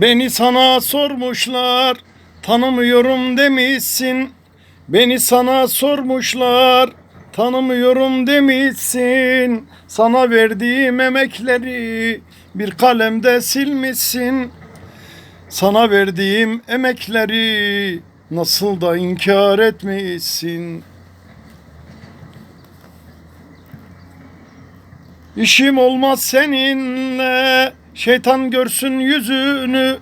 Beni sana sormuşlar, tanımıyorum demişsin. Beni sana sormuşlar, tanımıyorum demişsin. Sana verdiğim emekleri bir kalemde silmişsin. Sana verdiğim emekleri nasıl da inkar etmişsin. İşim olmaz seninle şeytan görsün yüzünü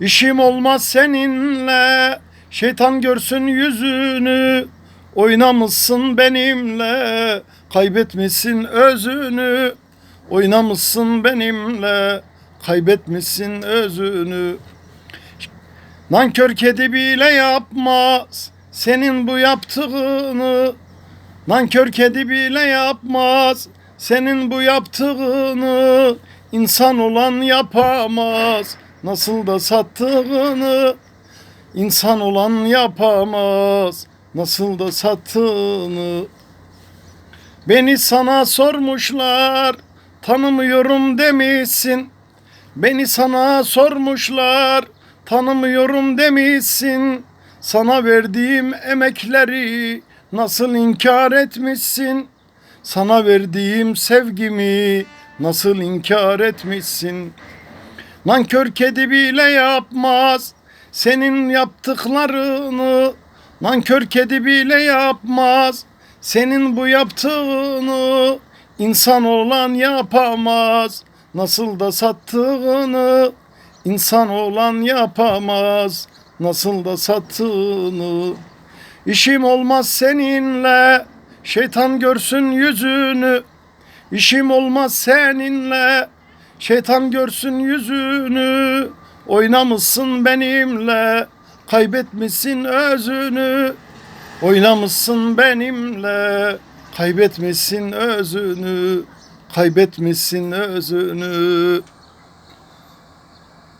İşim olmaz seninle. Şeytan görsün yüzünü Oynamışsın benimle. Kaybetmişsin özünü Oynamışsın benimle. Kaybetmişsin özünü. Nankör kedi bile yapmaz senin bu yaptığını. Nankör kedi bile yapmaz senin bu yaptığını insan olan yapamaz. Nasıl da sattığını insan olan yapamaz. Nasıl da sattığını. Beni sana sormuşlar tanımıyorum demişsin. Beni sana sormuşlar tanımıyorum demişsin. Sana verdiğim emekleri nasıl inkar etmişsin? Sana verdiğim sevgimi nasıl inkar etmişsin? Nankör kedi bile yapmaz senin yaptıklarını. Nankör kedi bile yapmaz senin bu yaptığını. İnsan olan yapamaz nasıl da sattığını. İnsan olan yapamaz nasıl da sattığını. İşim olmaz seninle şeytan görsün yüzünü İşim olmaz seninle. Şeytan görsün yüzünü. Oynamışsın benimle. Kaybetmişsin özünü. Oynamışsın benimle. Kaybetmişsin özünü. Kaybetmişsin özünü